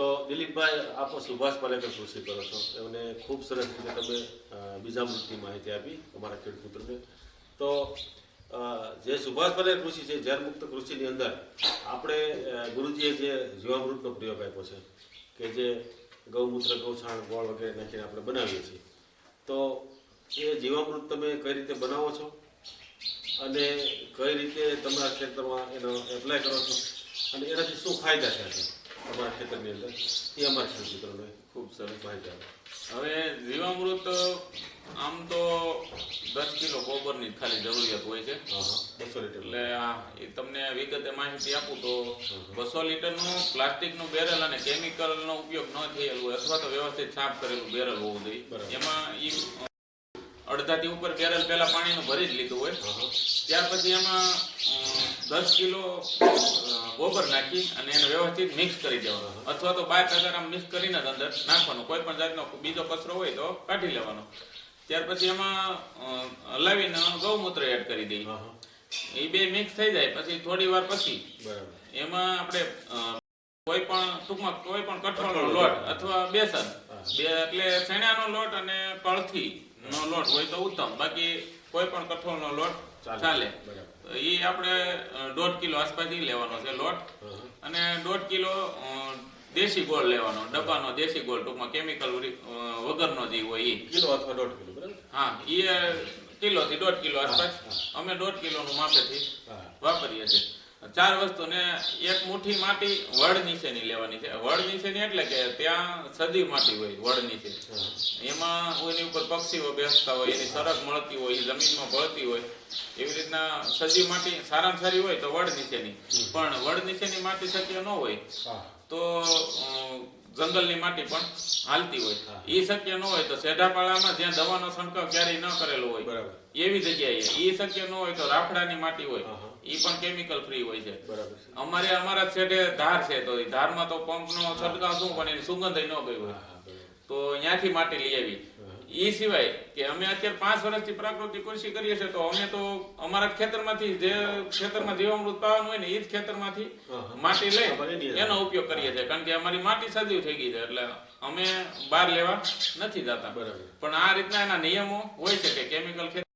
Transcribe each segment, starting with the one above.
તો દિલીપભાઈ આપો સુભાષ પાલેકર કૃષિ કરો છો. એમને ખૂબ સરસ રીતે તમે બીજા મૃતની માહિતી આપી અમારા ખેડૂત મિત્રોને તો જે સુભાષ પાલેકર કૃષિ છે, ઝેર મુક્ત કૃષિની અંદર આપણે ગુરુજીએ જે જીવામૃતનો પ્રયોગ આપ્યો છે, કે જે ગૌમૂત્ર ગૌછાણ ગોળ વગેરે નાખીને આપણે બનાવીએ છીએ. તો એ જીવામૃત તમે કઈ રીતે બનાવો છો? અને કઈ રીતે તમારા ખેતરમાં એનો એપ્લાય કરો છો? અને એનાથી શું ફાયદા થયા છે? તમારા ખેતરની અંદર. એ અમારા ખેડૂત ખૂબ સરસ ભાઈ આપો હવે જીવામૃત આમ તો દસ કિલો ગોબરની ખાલી જરૂરિયાત હોય છે. બસો લીટર એટલે આ એ તમને વિગતે માહિતી આપું તો બસો લીટરનું પ્લાસ્ટિકનું બેરલ અને કેમિકલનો ઉપયોગ ન થયેલું હોય અથવા તો વ્યવસ્થિત સાફ કરેલું બેરલ હોવું જોઈએ. એમાં એ અડધાથી ઉપર બેરલ પહેલા પાણીનું ભરી જ લીધું હોય. ત્યાર પછી એમાં દસ કિલો ગોબર નાખી અને એને વ્યવસ્થિત મિક્સ કરી દેવાનું. અથવા તો બાર ટકા આમ મિક્સ કરીને જ અંદર નાખવાનું. કોઈ પણ જાતનો બીજો કચરો હોય તો કાઢી લેવાનો. ત્યાર પછી એમાં લાવીને હલાવીને ગૌમૂત્ર એડ કરી દઈએ. એ બે મિક્સ થઈ જાય. પછી થોડી વાર પછી બરાબર. એમાં આપણે કોઈ પણ ટૂંકમાં કોઈ પણ કઠોળનો લોટ અથવા બેસન. બે એટલે શેણાનો લોટ અને કળથી નો લોટ હોય તો ઉત્તમ. બાકી કોઈ પણ કઠોળનો લોટ ચાલે. એ આપણે દોઢ કિલો આસપાસ ઈ લેવાનો છે લોટ. અને દોઢ કિલો દેશી ગોળ લેવાનો ડબ્બાનો દેશી ગોળ ટૂંકમાં કેમિકલ વગરનો જે હોય એ કિલો અથવા દોઢ કિલો બરાબર? હા એ કિલો થી દોઢ કિલો આસપાસ. અમે દોઢ કિલોનું માપેથી વાપરીએ છીએ. ચાર વસ્તુ ને એક મુઠ્ઠી માટી વડ નીચેની લેવાની છે. વડ નીચેની એટલે કે ત્યાં સદી માટી હોય વડ નીચે. એમાં એની ઉપર પક્ષીઓ બેસતા હોય એની સરગ મળતી હોય એ જમીનમાં ભળતી હોય એવી રીતના સજી માટી સારામાં સારી હોય તો વડ નીચેની. પણ વડ નીચેની માટી શક્ય ન હોય તો જંગલની માટી પણ હાલતી હોય. એ શક્ય ન હોય તો સેઢાપાળામાં જ્યાં દવાનો છંટકાવ ક્યારેય ન કરેલો હોય. એવી જગ્યાએ. એ શક્ય ન હોય તો રાફડાની માટી હોય. એ પણ કેમિકલ ફ્રી હોય છે. અમારે અમારા છેડે ધાર છે તો ધારમાં તો પંપનો છંટકાવ શું પણ એની સુગંધ ન ગઈ હોય. તો ત્યાંથી માટી લઈ આવી. એ સિવાય કે અમે અત્યારે પાંચ વર્ષથી પ્રાકૃતિક કૃષિ કરીએ છીએ તો અમે તો અમારા ખેતરમાંથી જે ખેતરમાં જીવામૃત પાવાનું હોય ને એ જ ખેતરમાંથી. માટી લઈ. એનો ઉપયોગ કરીએ છીએ કારણ કે અમારી માટી સજીવ થઈ ગઈ છે એટલે અમે બહાર લેવા નથી જતા બરાબર પણ આ રીતના એના નિયમો હોય છે કે કેમિકલ ખેતર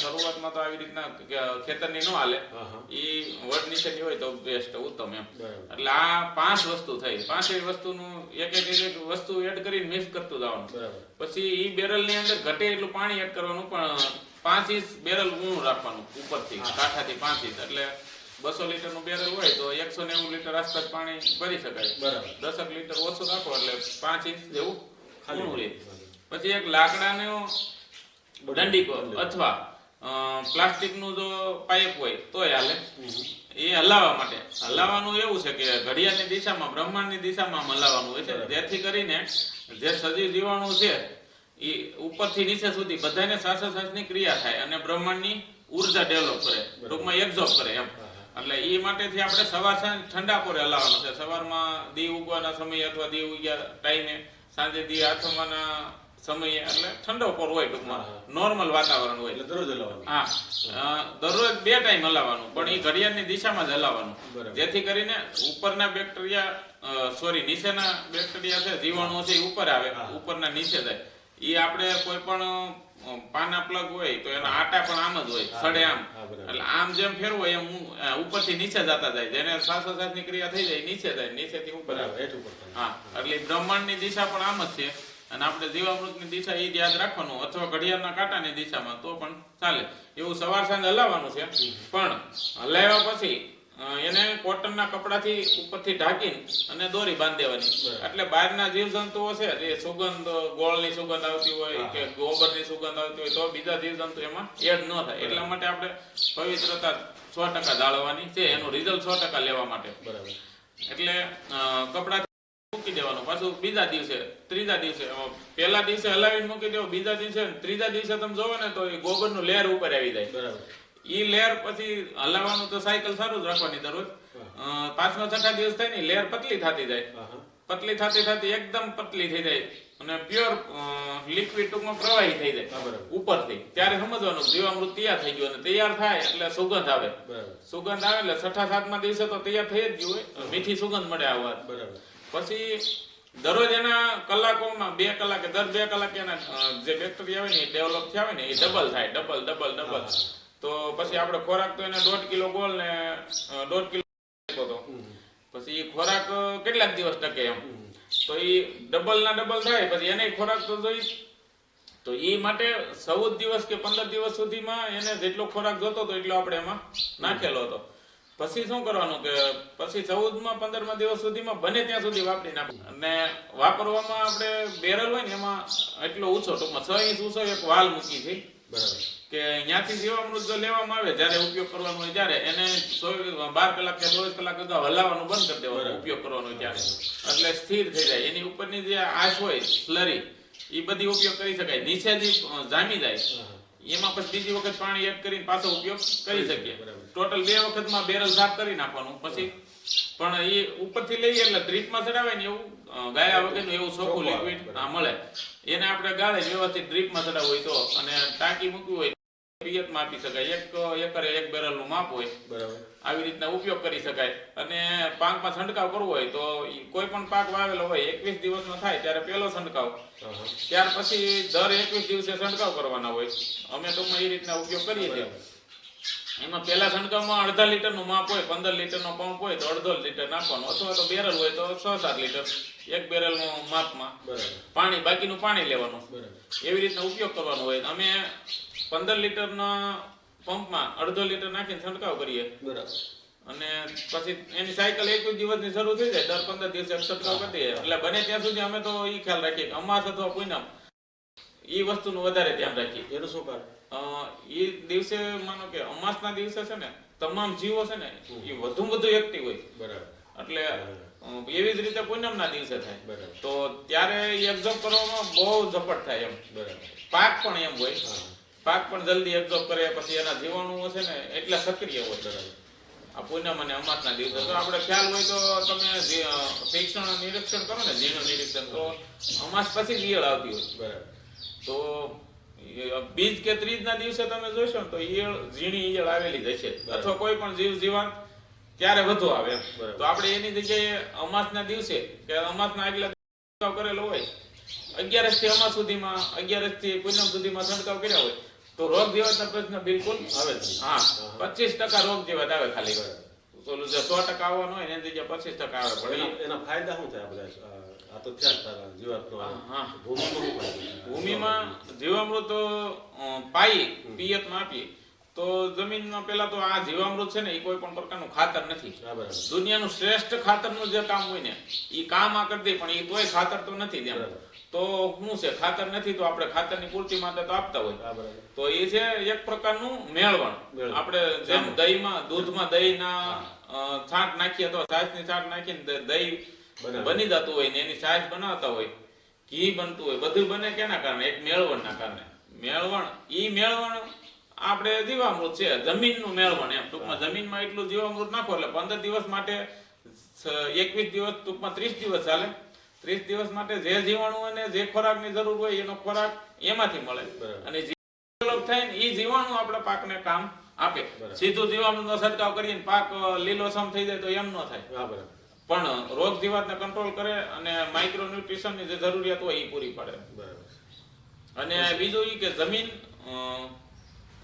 શરૂઆતમાં તો આવી રીતના ખેતરની નો હાલે. ઈ વડ નીચેની હોય તો બેસ્ટ ઉત્તમ એમ. એટલે આ પાંચ વસ્તુ થઈ. પાંચેય વસ્તુનું એક એક એક વસ્તુ એડ કરીને મિક્સ કરતું જવાનું. પછી ઈ બેરલની અંદર ઘટે એટલું પાણી એડ કરવાનું પણ પાંચ ઇંચ બેરલ ઊણું રાખવાનું ઉપરથી કાંઠાથી પાંચ ઇંચ. એટલે બસો લીટરનું બેરલ હોય તો એકસો નેવું લીટર આસપાસ પાણી ભરી શકાય. બરાબર. દસક લીટર ઓછું રાખો એટલે પાંચ ઇંચ જેવું ખાલી પછી એક લાકડાનો દંડીકો. અથવા પ્લાસ્ટિકનું જો પાઇપ હોય તોય હાલે. એ હલાવવા માટે. હલાવવાનું એવું છે કે ઘડિયાળની દિશામાં બ્રહ્માંડની દિશામાં હલાવવાનું હોય છે. જેથી કરીને જે સજીવ જીવાણુ છે એ ઉપરથી નીચે સુધી બધાને શ્વાસોશ્વાસની ક્રિયા થાય અને બ્રહ્માંડની ઊર્જા ડેવલપ કરે ટૂંકમાં એબ્ઝોર્બ કરે એમ. એટલે એ માટેથી આપણે સવાર સાંજ ઠંડા પોરે હલાવવાનું છે. સવારમાં દી ઉગવાના સમયે અથવા દી ઉગ્યા ટાઈમે સાંજે દી આથમવાના સમયે એટલે ઠંડો પોર હોય ટૂંકમાં. નોર્મલ વાતાવરણ હોય. એટલે દરરોજ હલાવવાનું. હા. દરરોજ બે ટાઈમ હલાવવાનું. પણ એ ઘડિયાળની દિશામાં જ હલાવવાનું. જેથી કરીને ઉપરના બેક્ટેરિયા સોરી નીચેના બેક્ટેરિયા છે જીવાણુઓ છે એ ઉપર આવે. ઉપરના નીચે જાય. એ આપણે કોઈ પણ પાના પ્લગ હોય તો એના આટા પણ આમ જ હોય. સડે આમ. એટલે આમ જેમ ફેરવો એમ ઉપરથી નીચે જતા જાય. જેને શ્વાસોશ્વાસની ક્રિયા થઈ જાય નીચે જાય નીચેથી ઉપર આવે. હા. એટલે બ્રહ્માંડની દિશા પણ આમ જ છે. અને આપણે જીવામૃતની દિશા એ યાદ રાખવાનું અથવા ઘડિયાળના કાંટાની દિશામાં તો પણ ચાલે. એવું સવાર સાંજ હલાવવાનું છે. પણ હલાવ્યા પછી એને કોટનના કપડાથી ઉપરથી ઢાંકીને અને દોરી બાંધી દેવાની. એટલે બહારના જીવજંતુઓ છે જે સુગંધ ગોળની સુગંધ આવતી હોય કે ગોબરની સુગંધ આવતી હોય તો બીજા જીવજંતુ એમાં એડ ન થાય. એટલા માટે આપણે પવિત્રતા સો ટકા જાળવવાની છે. એનું રિઝલ્ટ સો ટકા લેવા માટે. બરાબર. એટલે કપડા મૂકી દેવાનું. પાછું બીજા દિવસે ત્રીજા દિવસે પહેલા દિવસે હલાવીને મૂકી દેવો બીજા દિવસે ત્રીજા દિવસે તમે જોવો ને તો એ ગોબરનું લેર ઉપર આવી જાય. બરાબર. ઈ લેર પછી હલાવવાનું તો સાયકલ સારું જ રાખવાની દરરોજ. પાંચમો છઠ્ઠા દિવસ થાય ને લેર પતલી થતી જાય. પતલી થતી થતી એકદમ પતલી થઈ જાય અને પ્યોર લિક્વિડ ટૂંકમાં પ્રવાહી થઈ જાય બરાબર. ઉપરથી. ત્યારે સમજવાનું જીવામૃત તૈયાર થઈ ગયું અને તૈયાર થાય એટલે સુગંધ આવે. બરાબર. સુગંધ આવે એટલે છઠ્ઠા સાતમા દિવસે તો તૈયાર થઈ જ ગયું હોય. મીઠી સુગંધ મળે આવવા બરાબર. પછી દરરોજ એના કલાકોમાં બે કલાકે દર બે કલાકે એના જે બેક્ટેરિયા હોય ને એ ડેવલપ થયા હોય ને એ ડબલ થાય ડબલ ડબલ ડબલ તો પછી આપણે ખોરાક તો એને દોઢ કિલો ગોળ ને દોઢ કિલો તો. હતો પછી એ ખોરાક કેટલાક દિવસ ટકે એમ. તો એ ડબલ ના ડબલ થાય પછી એને ખોરાક તો જોઈ તો એ માટે ચૌદ દિવસ કે પંદર દિવસ સુધીમાં એને જેટલો ખોરાક જોતો હતો એટલો આપણે એમાં નાખેલો હતો. પછી શું કરવાનું કે પછી ચૌદમાં પંદરમાં દિવસ સુધીમાં બને ત્યાં સુધી વાપરી નાખવું અને વાપરવામાં આપણે બેરલ હોય ને એમાં એટલો ઊંચો ટૂંકમાં છ ઇંચ ઊંચો એક વાલ મૂકી છે. બરાબર. કે અહીંયાથી જીવામૃત જો લેવામાં આવે જ્યારે ઉપયોગ કરવાનો હોય ત્યારે એને બાર કલાક કે ચોવીસ કલાક અગાઉ હલાવવાનું બંધ કરી દેવાનું ઉપયોગ કરવાનો હોય ત્યારે. એટલે સ્થિર થઈ જાય. એની ઉપરની જે આશ હોય સ્લરી એ બધી ઉપયોગ કરી શકાય. નીચે જે જામી જાય. એમાં પછી બીજી વખત પાણી એડ કરીને પાછો ઉપયોગ કરી શકીએ. ટોટલ બે વખતમાં બેરલ સાફ કરી નાખવાનું પછી. પણ એ ઉપરથી લઈએ એટલે ડ્રીપમાં ચડાવે ને એવું ગાયા વગરનું એવું ચોખ્ખું લિક્વિડ મળે. એને આપણે ગાળે વ્યવસ્થિત ડ્રીપમાં ચડાવવું હોય તો અને ટાંકી મૂકવી હોય પિયતમાં આપી શકાય. એક એકરે એક બેરલનું માપ હોય. બરાબર. આવી રીતના ઉપયોગ કરી શકાય. અને પાકમાં છંટકાવ કરવો હોય તો કોઈ પણ પાક વાવેલો હોય એકવીસ દિવસનો થાય ત્યારે પહેલો છંટકાવ. ત્યાર પછી દર એકવીસ દિવસે છંટકાવ કરવાના હોય. અમે ટૂંકમાં એ રીતના ઉપયોગ કરીએ છીએ. એમાં પેલા છંટકાવમાં અડધા લીટરનું માપ હોય પંદર લીટરનો પંપ હોય તો અડધો લીટર નાખવાનું. અથવા તો બેરલ હોય તો છ સાત લીટર એક બેરલનું માપમાં બરાબર. પાણી બાકીનું પાણી લેવાનું. બરાબર. એવી રીતના ઉપયોગ કરવાનો હોય. અમે પંદર લીટરના પંપમાં અડધો લીટર નાખીને છંટકાવ કરીએ. બરાબર. અને પછી એની સાયકલ એક દિવસની શરૂ થઈ જાય. દર પંદર દિવસે છંટકાવ કરી દઈએ. એટલે બને ત્યાં સુધી અમે તો એ ખ્યાલ રાખીએ કે અમાસ અથવા પૂનમ એ વસ્તુનું વધારે ધ્યાન રાખીએ. એનું શું કારણ? એ દિવસે માનો કે અમાસના દિવસે છે ને તમામ જીવો છે ને એ વધુ વધુ એક્ટિવ હોય. બરાબર. એટલે એવી જ રીતે પૂનમના દિવસે થાય. બરાબર. તો ત્યારે એબ્ઝોર્બ કરવામાં બહુ ઝપટ થાય એમ. બરાબર. પાક પણ એમ હોય. પાક પણ જલ્દી એબ્ઝોર્બ કરે પછી એના જીવાણુઓ છે ને એટલા સક્રિય હોય. બરાબર. આ પૂનમ અને અમાસના દિવસે. તો આપણે ખ્યાલ હોય તો તમે શિક્ષણ નિરીક્ષણ કરો ને ઝીણું નિરીક્ષણ તો અમાસ પછી ઈયળ આવતી હોય. બરાબર. એ બીજ કે ત્રીજના દિવસે તમે જોશો ને તો ઈયળ ઝીણી ઈયળ આવેલી જ હશે. અથવા કોઈ પણ જીવ જીવાંત ત્યારે વધુ આવે તો આપણે એની જગ્યાએ અમાસના દિવસે કે અમાસના આગલા છંટકાવ કરેલો હોય અગિયારસથી અમાસ સુધીમાં અગિયારસથી પૂનમ સુધીમાં છંટકાવ કર્યા હોય તો રોગ જીવાતના પ્રશ્ન બિલકુલ આવે છે હા પચીસ ટકા રોગ જીવાત આવે ખાલી. ઓલું જે સો ટકા આવવાનો હોય એની જગ્યાએ પચીસ ટકા આવે પણ એના એના ફાયદા શું થાય આપણે આ તો. ભૂમિમાં જીવામૃત પાઈ પિયતમાં આપીએ. તો જમીનમાં પેલા તો આ જીવામૃત છે ને એ કોઈ પણ પ્રકારનું ખાતર નથી. દુનિયાનું શ્રેષ્ઠ ખાતરનું જે કામ હોય ને એ કામ આ કરી દે પણ એ તોય ખાતર તો નથી જ તો શું છે ખાતર નથી તો આપણે ખાતરની પૂર્તિ માટે તો આપતા હોય. બરાબર. તો એ છે એક પ્રકારનું મેળવણ. આપણે જેમ દહીંમાં દૂધમાં દહીંના છાંટ નાખીએ અથવા છાશની છાંટ નાખીને દહીં. બની જતું હોય ને એની સાઈઝ બનાવતા હોય ઘી બનતું હોય બધું બને કેના કારણે? એક મેળવણના કારણે. મેળવણ ઈ મેળવણ આપણે જીવામૃત છે જમીનનું મેળવણ એમ. ટૂંકમાં જમીનમાં એટલું જીવામૃત નાખો એટલે પંદર દિવસ માટે એકવીસ દિવસ ટૂંકમાં ત્રીસ દિવસ ચાલે. ત્રીસ દિવસ માટે જે જીવાણુ અને જે ખોરાકની જરૂર હોય એનો ખોરાક એમાંથી મળે. અને થાય ને એ જીવાણુ આપણા પાકને કામ આપે. સીધું જીવાણુનો છંટકાવ કરીને પાક લીલોછમ થઈ જાય તો એમ ન થાય. બરાબર. પણ રોગ જીવાતને કંટ્રોલ કરે અને માઇક્રો ન્યુટ્રિશનની જે જરૂરિયાત હોય એ પૂરી પાડે. અને બીજું એ કે જમીન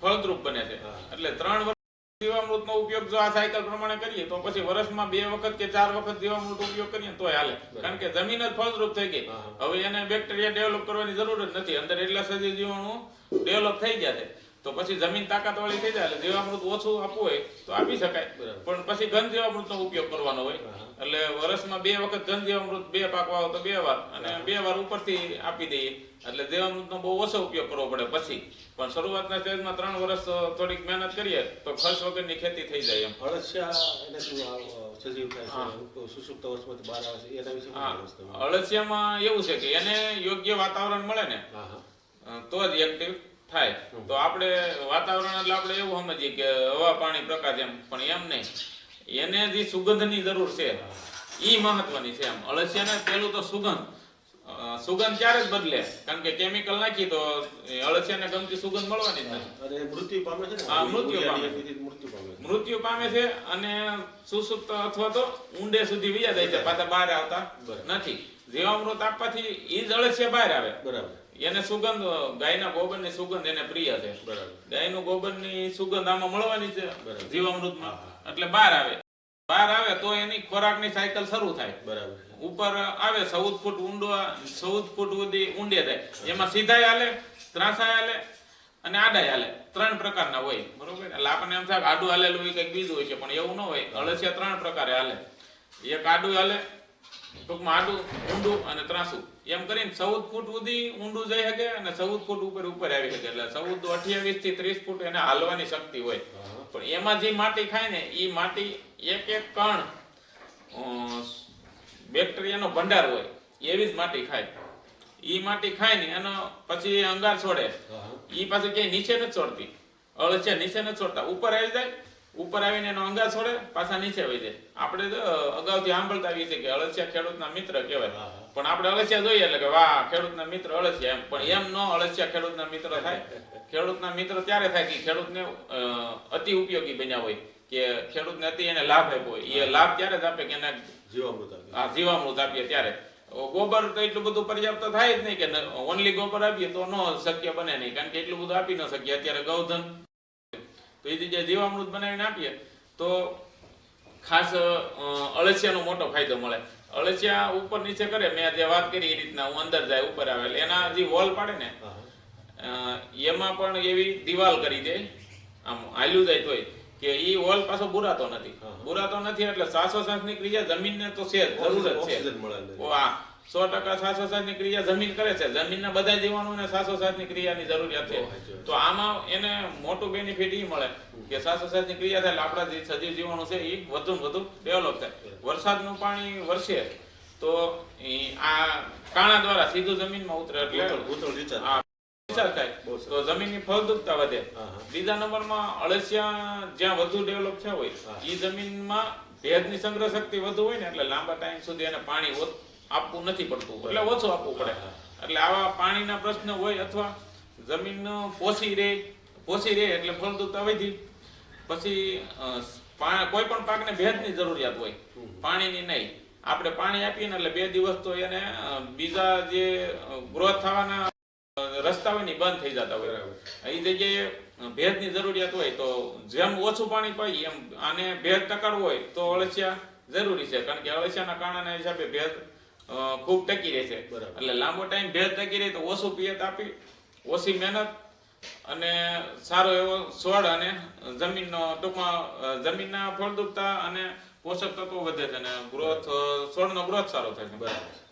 ફળદ્રુપ બને છે. એટલે ત્રણ વર્ષ જીવામૃતનો ઉપયોગ જો આ સાયકલ પ્રમાણે કરીએ તો પછી વર્ષમાં બે વખત કે ચાર વખત જીવામૃત ઉપયોગ કરીએ તો તોય હાલે. કારણ કે જમીન જ ફળદ્રુપ થઈ ગઈ. હવે એને બેક્ટેરિયા ડેવલપ કરવાની જરૂર જ નથી. અંદર એટલા સજીવ જીવાણુ ડેવલપ થઈ ગયા છે. તો પછી જમીન તાકાત વાળી થઈ જાય એટલે જીવામૃત ઓછું આપવું હોય તો આપી શકાય. પણ પછી ઘન જીવામૃતનો ઉપયોગ કરવાનો હોય. એટલે વર્ષમાં બે વખત ઘન જીવામૃત બે પાક વાવો તો બે વાર. અને બે વાર ઉપરથી આપી દઈએ. એટલે જીવામૃતનો બહુ ઓછો ઉપયોગ કરવો પડે પછી. પણ શરૂઆતના સ્ટેજમાં ત્રણ વર્ષ થોડીક મહેનત કરીએ તો ખર્ચ વગરની ખેતી થઈ જાય એમ? અળસિયામાં એવું છે કે એને યોગ્ય વાતાવરણ મળે ને તો જ એક્ટિવ થાય. તો આપણે વાતાવરણ એટલે આપણે એવું સમજીએ કે હવા પાણી પ્રકાશ એમ પણ એમ નહીં. એને જે સુગંધની જરૂર છે એ મહત્વની છે એમ. અળસિયાને પેલું તો સુગંધ. સુગંધ ત્યારે જ બદલે? કારણ કે કેમિકલ નાખી તો અળસિયાને ગમતી સુગંધ મળવાની જ નથી. મૃત્યુ પામે છે હા, મૃત્યુ પામે. મૃત્યુ પામે છે. અને સુસુપ્ત અથવા તો ઊંડે સુધી વિયા જાય છે. પાછા બહાર આવતા નથી. જીવામૃત આપવાથી એ જ અળસિયા બહાર આવે. બરાબર. એને સુગંધ ગાયના ગોબરની સુગંધ એને પ્રિય છે. બરાબર. ગાયનું ગોબરની સુગંધ આમાં મળવાની છે. જીવામૃતમાં. એટલે બહાર આવે. બહાર આવે તો એની ખોરાકની સાયકલ શરૂ થાય. બરાબર. ઉપર આવે ચૌદ ફૂટ ઊંડો ચૌદ ફૂટ સુધી ઊંડે થાય એમાં સીધા હાલે ત્રાસા હાલે અને આડા હાલે. ત્રણ પ્રકારના હોય. બરોબર? એટલે આપણને એમ થાય આડું હાલેલું હોય કંઈક બીજું હોય છે પણ એવું ન હોય. અળસિયા ત્રણ પ્રકારે હાલે. એક આડું હાલે ટૂંકમાં આડું ઊંડું અને ત્રાસું. એમ કરીને ચૌદ ફૂટ સુધી ઊંડું જઈ શકે અને ચૌદ ફૂટ ઉપર ઉપર આવી શકે. એટલે ચૌદ અઠ્યાવીસથી ત્રીસ ફૂટ એને હાલવાની શક્તિ હોય. પણ એમાં જે માટી ખાય ને એ માટી એક એક કણ બેક્ટેરિયાનો ભંડાર હોય એવી જ માટી ખાય. એ માટી ખાય ને એનો પછી અંગાર છોડે. હા. પાછું ક્યાંય નીચે નથી છોડતી. અળસિયા નીચે નથી છોડતા. ઉપર આવી જાય ઉપર આવીને એનો અંગા છોડે પાછા નીચે વહી જાય. આપણે તો અગાઉથી સાંભળતા આવીએ છીએ કે અળસિયા ખેડૂતના મિત્ર કહેવાય. હા, હા. પણ આપણે અળસિયા જોઈએ એટલે કે વાહ ખેડૂતના મિત્ર અળસિયા એમ. પણ એમ ન અળસિયા ખેડૂતના મિત્ર થાય. ખેડૂતના મિત્ર ત્યારે થાય કે ખેડૂતને અતિ ઉપયોગી બન્યા હોય. કે ખેડૂતને અતિ એને લાભ આપ્યો હોય. એ લાભ ત્યારે જ આપે કે એને જીવામૃત. આ જીવામૃત આપીએ ત્યારે. ગોબર તો એટલું બધું પર્યાપ્ત થાય જ નહીં કે ઓનલી ગોબર આપીએ તો ન શક્ય બને નહીં. કારણ કે એટલું બધું આપી ન શકીએ. અત્યારે ગૌધન તો એ જગ્યાએ જીવામૃત બનાવીને આપીએ તો ખાસ અળસિયાનો મોટો ફાયદો મળે. અળસિયા ઉપર નીચે કરે મેં જે વાત કરી એ રીતના હું અંદર જાય ઉપર આવે. એટલે એના જે વોલ પાડે ને. એમાં પણ એવી દિવાલ કરી દે. આમ હાલ્યું જાય તોય કે ઈ વોલ પાછો બુરાતો નથી. બુરાતો નથી એટલે શ્વાસોશ્વાસની ક્રિયા જમીનને તો છે જરૂર જ છે. ઓક્સિજન ટકા સાસો સાત સો શ્વાસોશ્વાસની ક્રિયા જમીન કરે છે જમીનના બધા જીવાણુને શ્વાસોશ્વાસની ક્રિયાની જરૂરિયાત છે. તો આમાં એને મોટું બેનિફિટ ઈ મળે કે શ્વાસોશ્વાસની ક્રિયા થાય આપણા જે સજીવ જીવાણુ છે એ વધુ ને વધુ ડેવલપ થાય વરસાદનું પાણી વરસે તો આ કાણા દ્વારા સીધું જમીનમાં ઉતરે એટલે. હા, recharge થાય. તો જમીનની ફળદ્રુપતા વધે બીજા નંબર નંબરમાં અળસિયા જ્યાં વધુ ડેવલપ થયા હોય. એ જમીનમાં ભેજની સંગ્રહ શક્તિ વધુ હોય ને એટલે લાંબા ટાઈમ સુધી એને પાણી આપવું નથી પડતું. એટલે ઓછું આપવું પડે. એટલે આવા પાણીના પ્રશ્ન હોય અથવા જમીન પોસી રહે પોસી રહે એટલે ફળદ્રુપતા વધી. પછી કોઈ પણ પાકને ભેજની જરૂરિયાત હોય. પાણીની નહીં. આપણે પાણી આપીએ ને એટલે બે દિવસ તો એને બીજા જે ગ્રોથ થવાના રસ્તા હોય ને બંધ થઈ જતા હોય. એ જગ્યાએ ભેજની જરૂરિયાત હોય તો જેમ ઓછું પાણી પાઈ એમ આને ભેજ ટકાડવું હોય તો અળસિયા જરૂરી છે. કારણ કે અળસિયાના કારણે હિસાબે ભેજ ખૂબ ટકી રહે છે. એટલે લાંબો ટાઈમ ભેજ ટકી રહે તો ઓછું પિયત આપી ઓછી મહેનત અને સારો એવો સોળ અને જમીનનો ટૂંકમાં જમીનના ફળદ્રુપતા અને પોષક તત્વો વધે છે અને ગ્રોથ સોળનો ગ્રોથ સારો થાય છે. બરાબર.